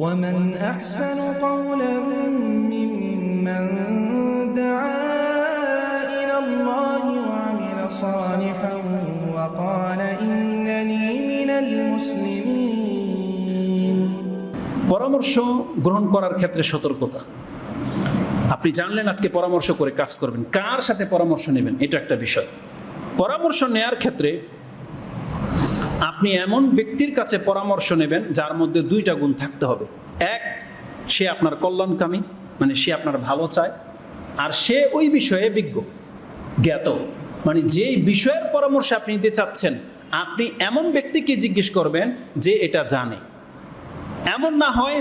ومن أحسن قولا ممن دعا إلى الله وعمل صالحا وقال إنني من المسلمين পরামর্শ গ্রহণ করার ক্ষেত্রে সতর্কতা আপনি জানলেন আজকে পরামর্শ করে কাজ করবেন কার সাথে পরামর্শ নেবেন এটা একটা বিষয় পরামর্শ নেয়ার ক্ষেত্রে আপনি এমন ব্যক্তির কাছে পরামর্শ নেবেন যার মধ্যে দুইটা গুণ থাকতে হবে। এক, সে আপনার কল্যাণকামী মানে সে আপনার ভালো চায়, আর সে ওই বিষয়ে বিজ্ঞ, জ্ঞাত। মানে যেই বিষয়ের পরামর্শ আপনি নিতে চাচ্ছেন, আপনি এমন ব্যক্তিকে জিজ্ঞেস করবেন যে এটা জানে। এমন না হয়,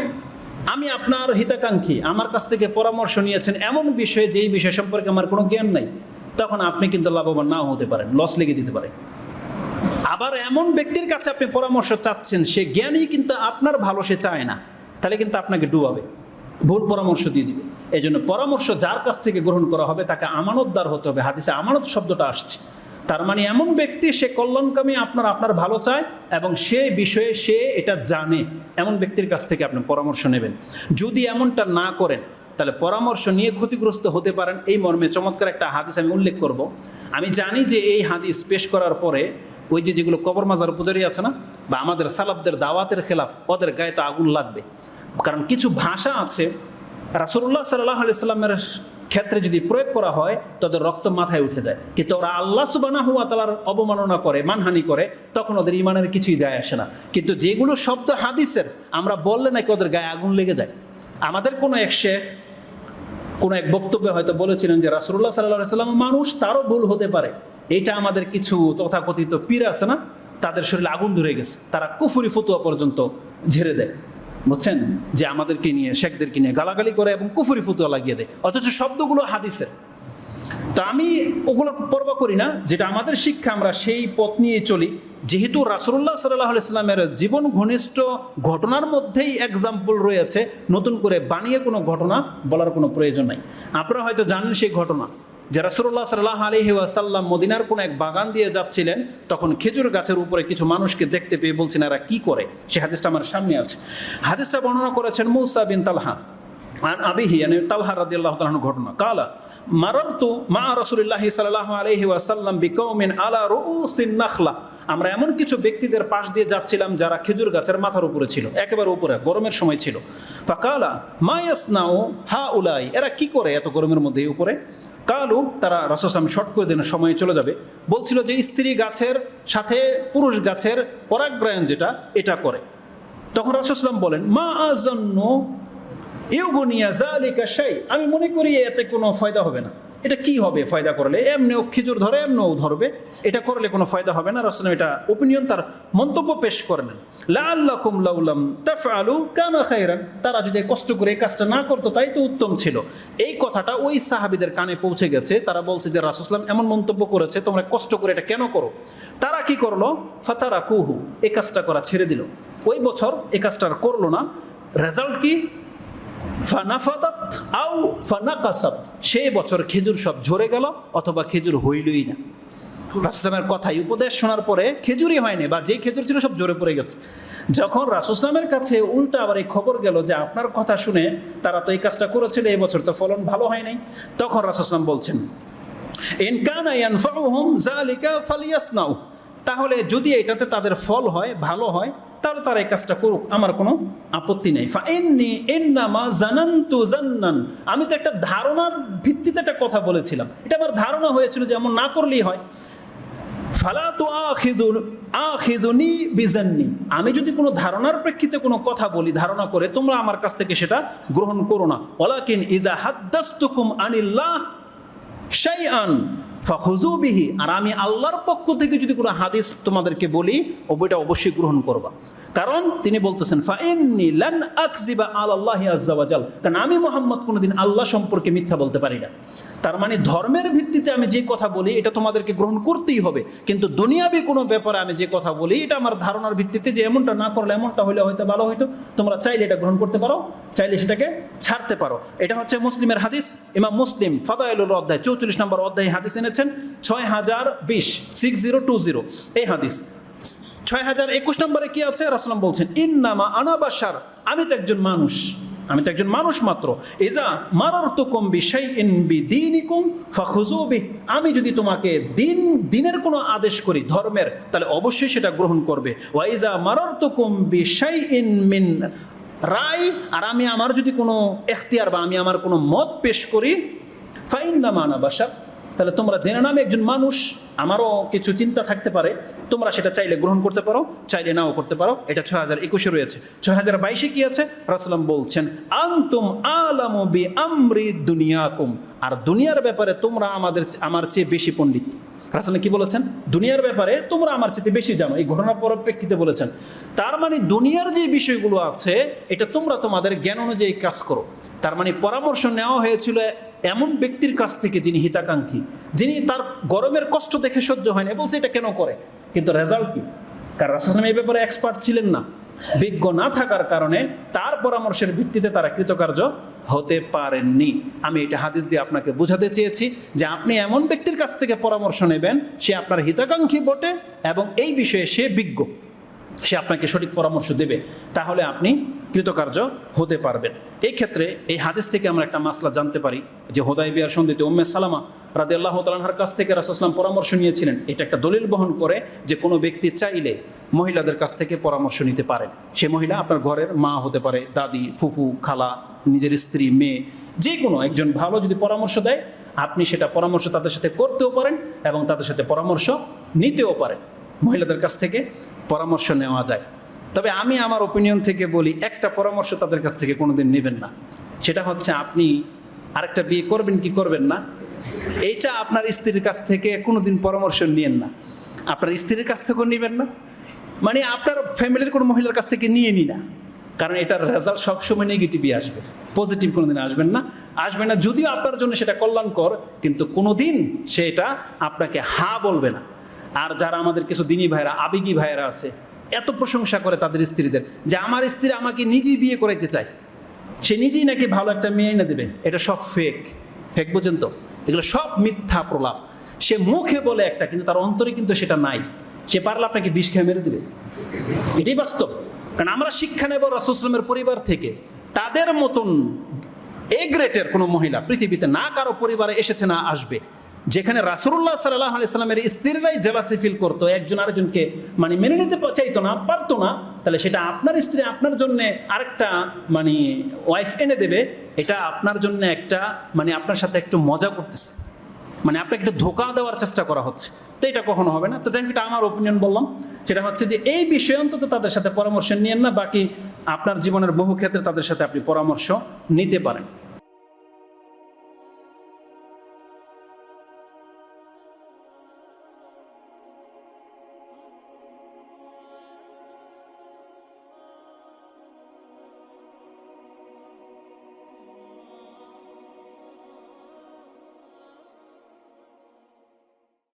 আমি আপনার হিতাকাঙ্ক্ষী, আমার কাছ থেকে পরামর্শ নিয়েছেন এমন বিষয়ে, যেই বিষয় সম্পর্কে আমার কোনো জ্ঞান নাই, তখন আপনি কিন্তু লাভবান নাও হতে পারেন লস লেগে যেতে পারে। আবার এমন ব্যক্তির কাছে আপনি পরামর্শ চাচ্ছেন, সে জ্ঞানী কিন্তু আপনার ভালো, সে চায় না। তাহলে কিন্তু আপনাকে ডুবাবে, ভুল পরামর্শ দিয়ে দিবে। এই জন্য পরামর্শ যার কাছ থেকে গ্রহণ করা হবে, তাকে আমানতদার হতে হবে। হাদিসে আমানত শব্দটা আসছে। তার মানে এমন ব্যক্তি, সে কল্যাণকামী, আপনার আপনার ভালো চায় এবং সে বিষয়ে সে এটা জানে। এমন ব্যক্তির কাছ থেকে আপনি পরামর্শ নেবেন। যদি এমনটা না করেন, তাহলে পরামর্শ নিয়ে ক্ষতিগ্রস্ত হতে পারেন। এই মর্মে চমৎকার একটা হাদিস আমি উল্লেখ করব। আমি জানি যে এই হাদিস পেশ করার পরে ওই যে যেগুলো কবর মাজার পূজারি আছে না, বা আমাদের সালাবদের দাওয়াতের খেলাফ, ওদের গায়ে তো আগুন লাগবে। কারণ কিছু ভাষা আছে রাসুল্লাহ সাল্লাহ আলি সাল্লামের ক্ষেত্রে যদি প্রয়োগ করা হয়, তাদের রক্ত মাথায় উঠে যায়। কিন্তু ওরা আল্লাহ সুবানা হুয়া তালার অবমাননা করে, মানহানি করে, তখন ওদের ইমানের কিছুই যায় আসে না। কিন্তু যেগুলো শব্দ হাদিসের, আমরা বললে নাকি ওদের গায়ে আগুন লেগে যায়। আমাদের কোনো এক শেখ কোনো এক বক্তব্যে হয়তো বলেছিলেন যে রাসুল্লাহ সাল্লাহ সাল্লাম মানুষ তারও ভুল হতে পারে। এটা আমাদের কিছু তথাকথিত পীর আছে না? তাদের শরীরে আগুন ধরে গেছে। তারা কুফুরি ফতুয়া পর্যন্ত ঝেড়ে দেয়। বুঝছেন? যে আমাদেরকে নিয়ে, শেখদেরকে নিয়ে গালাগালি করে এবং কুফুরি ফতুয়া লাগিয়ে দেয়। অথচ শব্দগুলো হাদিসের। তা আমি ওগুলো পরবা করি না। যেটা আমাদের শিক্ষা, আমরা সেই পথ নিয়ে চলি। যেহেতু রাসুল্লাহ সাল্লাহ ইসলামের জীবন ঘনিষ্ঠ ঘটনার মধ্যেই এক্সাম্পল রয়েছে, নতুন করে বানিয়ে কোনো ঘটনা বলার কোনো প্রয়োজন নাই। আপনারা হয়তো জানেন সেই ঘটনা, যে রাসুল্লাহ সাল্লাহ আলহি আসাল্লাম মদিনার কোনো এক বাগান দিয়ে যাচ্ছিলেন, তখন খেজুর গাছের উপরে কিছু মানুষকে দেখতে পেয়ে বলছেন, এরা কি করে? সে হাদিসটা আমার সামনে আছে। হাদিসটা বর্ণনা করেছেন মৌসা বিন তালহা। আন আবিহি মানে তালহা রাদিয়াল্লাহু তাআলার ঘটনা। কালা মারারতু মা রাসূলুল্লাহি সাল্লাল্লাহু আলাইহি ওয়াসাল্লাম বিকৌমিন আলা রুউসিন নাখলা আমরা এমন কিছু ব্যক্তিদের পাশ দিয়ে যাচ্ছিলাম যারা খেজুর গাছের মাথার উপরে ছিল, একেবারে উপরে, গরমের সময় ছিল। ফাকালা, মা ইয়াসনাউ হা উলাই এরা কি করে এত গরমের মধ্যে উপরে? কালু, তারা রাসূলাম শর্ট করে দেন সময় চলে যাবে। বলছিল যে, স্ত্রী গাছের সাথে পুরুষ গাছের পরাগগ্রায়ণ যেটা, এটা করে। তখন রাসূলাম বলেন, মা আজন্ন ইউবনিয়া জালিকা শাই, আমি মনে করি এতে কোনো ফায়দা হবে না। এটা কি হবে ফায়দা করলে? এমনিও খিজুর ধরে এমনিও ধরবে। এটা করলে কোনো ফায়দা হবে না। রাসুলাম এটা ওপিনিয়ন তার মন্তব্য পেশ করে নেন। লাল্লাকুম লাউলাম তাফআলু কানা খাইরান তারা যদি কষ্ট করে এই কাজটা না করতো, তাই তো উত্তম ছিল। এই কথাটা ওই সাহাবিদের কানে পৌঁছে গেছে। তারা বলছে যে রাসুসলাম এমন মন্তব্য করেছে, তোমরা কষ্ট করে এটা কেন করো? তারা কি করল? ফাতারা কুহু এই কাজটা করা ছেড়ে দিল। ওই বছর এই কাজটা করল না। রেজাল্ট কি? ফানাফাদাত আও ফানাকাসাত। সেই বছর খেজুর সব ঝরে গেল অথবা খেজুর হইলই না। রাসুসলামের কথাই উপদেশ শোনার পরে খেজুরই হয়নি বা যে খেজুর ছিল সব জোরে পড়ে গেছে। যখন রাসুসলামের কাছে উল্টা আবার এই খবর গেল যে আপনার কথা শুনে তারা তো এই কাজটা করেছিল, এই বছর তো ফলন ভালো হয় নাই তখন রাসুসলাম বলছেন তাহলে যদি এটাতে তাদের ফল হয়, ভালো হয় তাহলে তারা এই কাজটা করুক, আমার কোনো আপত্তি নেই। ফা এন্নি এন্নামা জানান্তু জান্নান। আমি তো একটা ধারণার ভিত্তিতে একটা কথা বলেছিলাম। এটা আমার ধারণা হয়েছিল যে এমন না করলেই হয়। ফালা তো আখিদুন আখিদুনি আমি যদি কোনো ধারণার প্রেক্ষিতে কোনো কথা বলি, ধারণা করে, তোমরা আমার কাছ থেকে সেটা গ্রহণ করো না। ওলাকিন ইজা হাদ্দাস্তুকুম আনিল্লাহ শাইআন। ফাহুজু বিহি, আর আমি আল্লাহর পক্ষ থেকে যদি কোনো হাদিস তোমাদেরকে বলি ওইটা অবশ্যই গ্রহণ করবা। কারণ তিনি বলতেছেন, ফাইন্নি লান আকজিবা আলাল্লাহি আজ্জা ওয়াজাল। কারণ আমি মোহাম্মদ কোনোদিন আল্লাহ সম্পর্কে মিথ্যা বলতে পারি না। তার মানে ধর্মের ভিত্তিতে আমি যে কথা বলি, এটা তোমাদেরকে গ্রহণ করতেই হবে। কিন্তু দুনিয়াবি কোনো ব্যাপারে আমি যে কথা বলি, এটা আমার ধারণার ভিত্তিতে যে এমনটা না করলে এমনটা হলে হয়তো ভালো হয়তো তোমরা চাইলে এটা গ্রহণ করতে পারো, চাইলে সেটাকে ছাড়তে পারো। এটা হচ্ছে মুসলিমের হাদিস, ইমাম মুসলিম ফাদাইলুর অধ্যায় চৌচল্লিশ নম্বর অধ্যায় হাদিস এনেছেন, ছয় হাজার বিশ সিক্স জিরো টু জিরো এই হাদিস ছয় হাজার একুশ নম্বরে কি আছে? রাসলাম বলছেন, ইন্নামা আনাবাসার আমি তো একজন মানুষ, আমি তো একজন মানুষ মাত্র। এজা মারার তো কম বিষয় ইনবি দিনিকুম ফাখুজুবি আমি যদি তোমাকে দিন, দিনের কোনো আদেশ করি, ধর্মের, তাহলে অবশ্যই সেটা গ্রহণ করবে। ওয়াইজা মারার তো কম বিষয় ইন মিন রায় আর আমি আমার যদি কোনো এখতিয়ার বা আমি আমার কোনো মত পেশ করি ফাইন না মানা বাসা তাহলে তোমরা জেনে নামে একজন মানুষ, আমারও কিছু চিন্তা থাকতে পারে। তোমরা সেটা চাইলে গ্রহণ করতে পারো, চাইলে নাও করতে পারো। এটা ছয় হাজার একুশে রয়েছে। ছয় হাজার বাইশে কি আছে? রাসলাম বলছেন, আন্তুম আলামু বি আমরি দুনিয়াকুম। আর দুনিয়ার ব্যাপারে তোমরা আমাদের আমার চেয়ে বেশি পণ্ডিত। রাসলে কি বলেছেন? দুনিয়ার ব্যাপারে তোমরা আমার চেয়ে বেশি জানো। এই ঘটনার পরিপ্রেক্ষিতে বলেছেন। তার মানে দুনিয়ার যে বিষয়গুলো আছে, এটা তোমরা তোমাদের জ্ঞান অনুযায়ী কাজ করো। তার মানে পরামর্শ নেওয়া হয়েছিল এমন ব্যক্তির কাছ থেকে যিনি হিতাকাঙ্ক্ষী, যিনি তার গরমের কষ্ট দেখে সহ্য হয় না বলছে, এটা কেন করে? কিন্তু রেজাল্ট কি? কারণ রাসুলাম এই ব্যাপারে এক্সপার্ট ছিলেন না। বিজ্ঞ না থাকার কারণে তার পরামর্শের ভিত্তিতে তারা কৃতকার্য হতে পারেননি। আমি এটা হাদিস দিয়ে আপনাকে বোঝাতে চেয়েছি যে আপনি এমন ব্যক্তির কাছ থেকে পরামর্শ নেবেন, সে আপনার হিতাকাঙ্ক্ষী বটে এবং এই বিষয়ে সে বিজ্ঞ। সে আপনাকে সঠিক পরামর্শ দেবে, তাহলে আপনি কৃতকার্য হতে পারবেন। এই ক্ষেত্রে এই হাদিস থেকে আমরা একটা মাসলা জানতে পারি যে হোদাই বিয়ার সন্ধিতে উম্মে সালামা রাদে আল্লাহ তালাহার কাছ থেকে রাসুসলাম পরামর্শ নিয়েছিলেন। এটা একটা দলিল বহন করে যে কোনো ব্যক্তি চাইলে মহিলাদের কাছ থেকে পরামর্শ নিতে পারেন। সে মহিলা আপনার ঘরের মা হতে পারে, দাদি, ফুফু, খালা, নিজের স্ত্রী, মেয়ে, যে কোনো একজন ভালো যদি পরামর্শ দেয়, আপনি সেটা পরামর্শ তাদের সাথে করতেও পারেন এবং তাদের সাথে পরামর্শ নিতেও পারেন। মহিলাদের কাছ থেকে পরামর্শ নেওয়া যায়। তবে আমি আমার ওপিনিয়ন থেকে বলি, একটা পরামর্শ তাদের কাছ থেকে কোনোদিন নেবেন না। সেটা হচ্ছে আপনি আরেকটা বিয়ে করবেন কি করবেন না? এইটা আপনার স্ত্রীর কাছ থেকে কোনোদিন পরামর্শ নিয়েন না। আপনার স্ত্রীর কাছ থেকেও নেবেন না। মানে আপনার ফ্যামিলির কোনো মহিলার কাছ থেকে নিয়ে নি না। কারণ এটার রেজাল্ট সবসময় নেগেটিভই আসবে। পজিটিভ কোনোদিন আসবেন না। আসবে না, যদিও আপনার জন্য সেটা কল্যাণকর, কিন্তু কোনোদিন সেটা আপনাকে হা বলবে না। আর যারা আমাদের কিছু দিনী ভাইরা আবেগী ভাইয়েরা আছে, এত প্রশংসা করে তাদের স্ত্রীদের যে আমার স্ত্রী আমাকে নিজেই বিয়ে করাইতে চায়। সে নিজেই নাকি ভালো একটা মেয়ে এনে দেবে। এটা সব ফেক ফেক বুঝেন তো? এগুলো সব মিথ্যা প্রলাপ। সে মুখে বলে একটা, কিন্তু তার অন্তরে কিন্তু সেটা নাই। সে পারলে আপনাকে বিষ খেয়ে মেরে দেবে। এটাই বাস্তব। কারণ আমরা শিক্ষা নেব রাসুসলামের পরিবার থেকে। তাদের মতন এ গ্রেটের কোনো মহিলা পৃথিবীতে না, কারও পরিবারে এসেছে না, আসবে। যেখানে রাসুল্লাহ সাল্লাহ আলাইস্লামের স্ত্রীরাই জেলাসি ফিল করতো, একজন আরেকজনকে মানে মেনে নিতে চাইতো না, পারতো না, তাহলে সেটা আপনার স্ত্রী আপনার জন্য আরেকটা মানে ওয়াইফ এনে দেবে, এটা আপনার জন্য একটা মানে আপনার সাথে একটু মজা করতেছে। মানে আপনাকে একটু ধোকা দেওয়ার চেষ্টা করা হচ্ছে। তো এটা কখনো হবে না। তো যাই এটা আমার ওপিনিয়ন বললাম। সেটা হচ্ছে যে এই বিষয়ে অন্তত তাদের সাথে পরামর্শ নিয়েন না, বাকি আপনার জীবনের বহু ক্ষেত্রে তাদের সাথে আপনি পরামর্শ নিতে পারেন।